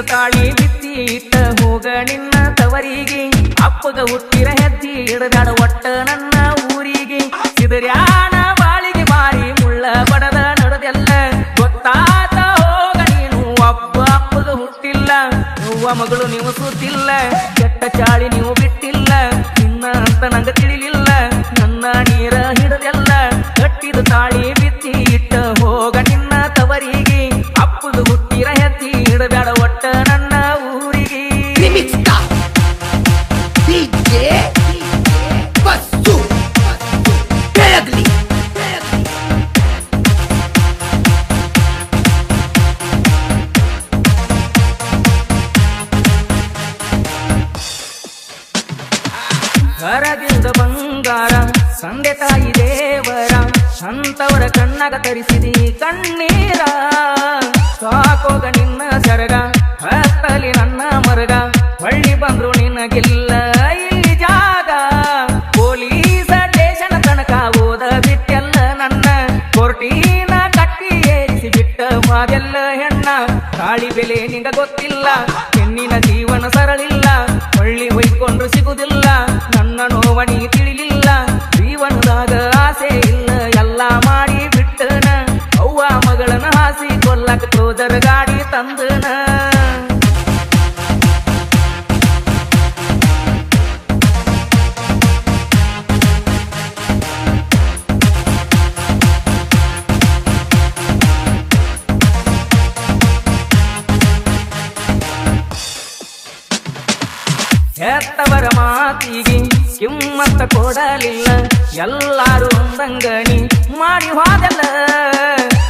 ಕಟ್ಟಿದ ತಾಳಿ ಬಿತ್ತಿ ಇಟ್ಟ ಹೋಗ ನಿನ್ನ ತವರಿಗೆ. ಅಪ್ಪಗ ಹುಟ್ಟಿರ ಹೆತ್ತಿ ಇಡದಾಡ ಒಟ್ಟ ನನ್ನ ಊರಿಗೆ. ಸಿದರ್ಯಾಣ ಬಾಳಿಗೆ ಬಾರಿ ಮುಳ್ಳ ಬಡದ ನಡೆದೆಲ್ಲ. ಗೊತ್ತಾತ ಹೋಗ ನೀನು, ಅಪ್ಪ ಅಪ್ಪಗ ಹುಟ್ಟಿಲ್ಲ. ಅವ್ವ ಮಗಳು ನೀವು ಸುತ್ತಿಲ್ಲ ಕೆಟ್ಟ ಚಾಳಿ ನೀವು ಬಿಟ್ಟಿಲ್ಲ. ನಿನ್ನ ಅಂತ ನಂಗ ತಿಳಿಲಿಲ್ಲ. ಕರದಿಂದ ಬಂಗಾರ ಸಂದೆ ತಾಯಿ ದೇವರ, ಅಂತವರ ಕಣ್ಣಾಗ ತರಿಸಿದಿ ಕಣ್ಣೀರ. ಸಾಕೋಗ ನಿನ್ನ ಸರಗ ಹತ್ತಲಿ ನನ್ನ ಮರಗ ಹೊಳ್ಳಿ ಬಂದ್ರು ನಿನಗಿಲ್ಲ ಹೆಣ್ಣ, ತಾಳಿ ಬೆಲೆ ನಿಂಗ ಗೊತ್ತಿಲ್ಲ. ಹೆಣ್ಣಿನ ಜೀವನ ಸರಳಿಲ್ಲ. ಹೊಳ್ಳಿ ಹೊಯ್ಕೊಂಡು ಸಿಗುದಿಲ್ಲ. ನನ್ನ ನೋವಣಿ ತಿಳಿಲಿಲ್ಲ. ಜೀವನದಾಗ ಆಸೆ ಇಲ್ಲ. ಎಲ್ಲ ಮಾಡಿ ಬಿಟ್ಟನ. ಅವ್ವ ಮಗಳನ ಹಾಸಿ ಕೊಲ್ಲಕ ತೋದರ ಗಾಡಿ ತಂದನ. ಹೆತ್ತವರ ಮಾತಿಗೆ ಕಿಮ್ಮತ್ತ ಕೊಡಲಿಲ್ಲ. ಎಲ್ಲಾರು ಒಂದಂಗಣಿ ಮಾಡಿ ಹೋದಲ್ಲ.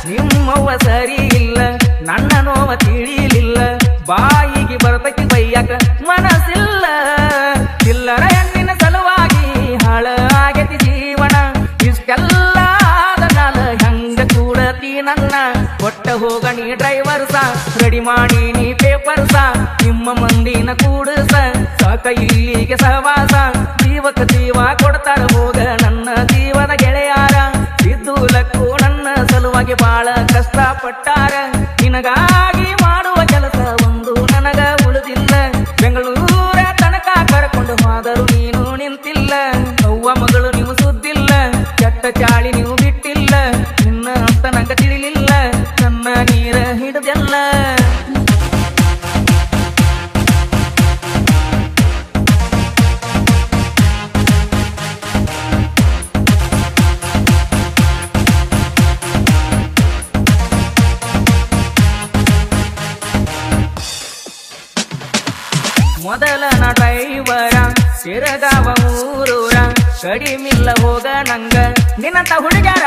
ನಿಮ್ಮವ್ವ ಸರಿ ಇಲ್ಲ ನನ್ನ ನೋವ ತಿಳಿಲಿಲ್ಲ. ಬಾಯಿಗೆ ಬರ್ತಕ್ಕೆ ಬೈಯಕ ಮನಸ್ಸಿಲ್ಲ. ಹೋಗ ಡ್ರೈವರ್ ಸಾ. ರೆಡಿ ಮಾಡಿ ನೀ ಪೇಪರ್ ಸಾ. ನಿಮ್ಮ ಮಂದಿನ ಕೂಡಸ. ಸಾಕ ಇಲ್ಲಿಗೆ ಸಹವಾಸ. ಜೀವಕ ಜೀವ ಕೊಡ್ತಾರ ಹೋಗ ನನ್ನ ಜೀವನ ಗೆಳೆಯಾರ. ಬಿದ್ದುಲಕ್ಕೂ ನನ್ನ ಸಲುವಾಗಿ ಬಾಳ ಕಷ್ಟಪಟ್ಟಾರ. ನಿನಗಾಗಿ ಮೊದಲನ ಡ್ರೈವರ ಸಿರಗಾವ ಊರೂರ ಕಡಿಮಿಲ್ಲ ಹೋಗ ನಂಗ. ನಿನ್ನಂತ ಹುಡುಗರ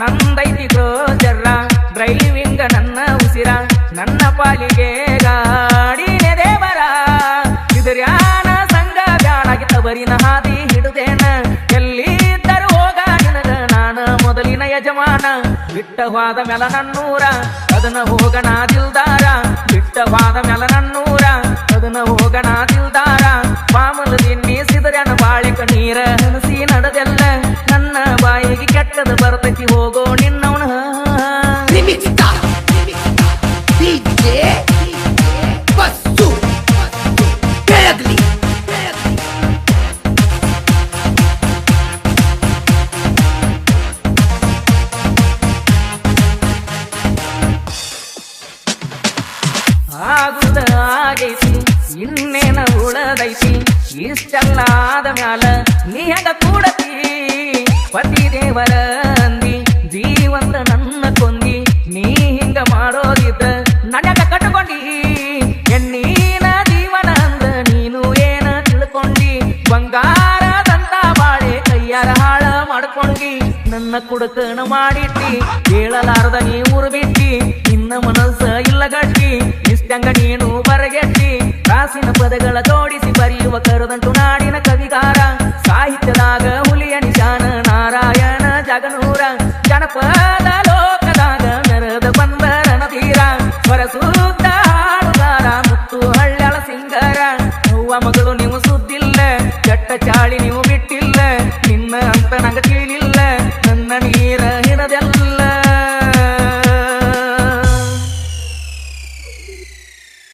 ನಂದೈತಿ ಕ್ರೋಜರ ಡ್ರೈವಿಂಗ ನನ್ನ ಉಸಿರ, ನನ್ನ ಪಾಲಿಗೆ ಗಾಡಿನೇ ದೇವರ. ಇದ್ರ್ಯಾನ ಸಂಘ ಬ್ಯಾಡಾಗಿ ತವರಿನ ಹಾದಿ ಹಿಡಿದೇನ. ಎಲ್ಲಿದ್ದರೂ ಹೋಗ ನಿನಗ ನಾನ ಮೊದಲಿನ ಯಜಮಾನ. ಬಿಟ್ಟವಾದ ಮೆಲ ನನ್ನೂರ, ಅದನ್ನ ಹೋಗಣ ದಿಲ್ದಾರ. ಬಿಟ್ಟವಾದ ಮೆಲ ನನ್ನೂರ ಅದನ್ನ ಹೋಗಣ ದಿಲ್ದಾರ. ಮಾಮೂಲು ತಿನ್ನಿಸಿದರನ ಬಾಳೆಕ ನೀರ. ಹನಸಿ ನಡೆದೆಲ್ಲ ನನ್ನ ಬಾಯಿಗೆ ಕೆಟ್ಟದ ಬರ್ತೈತಿ ಹೋಗೋ. ಇನ್ನೇನ ಉಳದೈತಿ ಇಷ್ಟೆಲ್ಲ ಆದ ಮ್ಯಾಲ ನೀ ಹಂಗ ಕೂಡತಿ. ಪತಿ ದೇವರ ಅಂದಿ, ಜೀವಂತ ನನ್ನ ಕೊಂದಿ, ನೀ ಹಿಂಗ ಮಾಡೋದಿದ್ದ ನನಗ ಕಟ್ಕೊಂಡಿ. ಎಣ್ಣೀನ ಜೀವನ ಅಂದ, ನೀನು ಏನ ತಿಳ್ಕೊಂಡಿ. ಬಂಗಾರದಂತ ಬಾಳೆ ಕೈಯಾರ ಹಾಳ ಮಾಡ್ಕೊಂಡಿ. ನನ್ನ ಕುಡಕಣ ಮಾಡಿಟ್ಟಿ ಹೇಳಲಾರ್ದ ನೀ ಊರು ಬಿಟ್ಟಿ. ನಿನ್ನ ಮನಸ್ಸ ಇಲ್ಲ ಗಟ್ಟಿ ಇಷ್ಟಂಗ ನೀನು ಬರಗೆಟ್ಟಿ. ಕಾಸಿನ ಪದಗಳ ಜೋಡಿಸಿ ಬರೆಯುವ ಕರದಂಟು ನಾಡಿನ ಕವಿಗಾರ. ಸಾಹಿತ್ಯದಾಗ ಹುಲಿಯ ನಿಶಾನ ನಾರಾಯಣ ಜಗನೂರ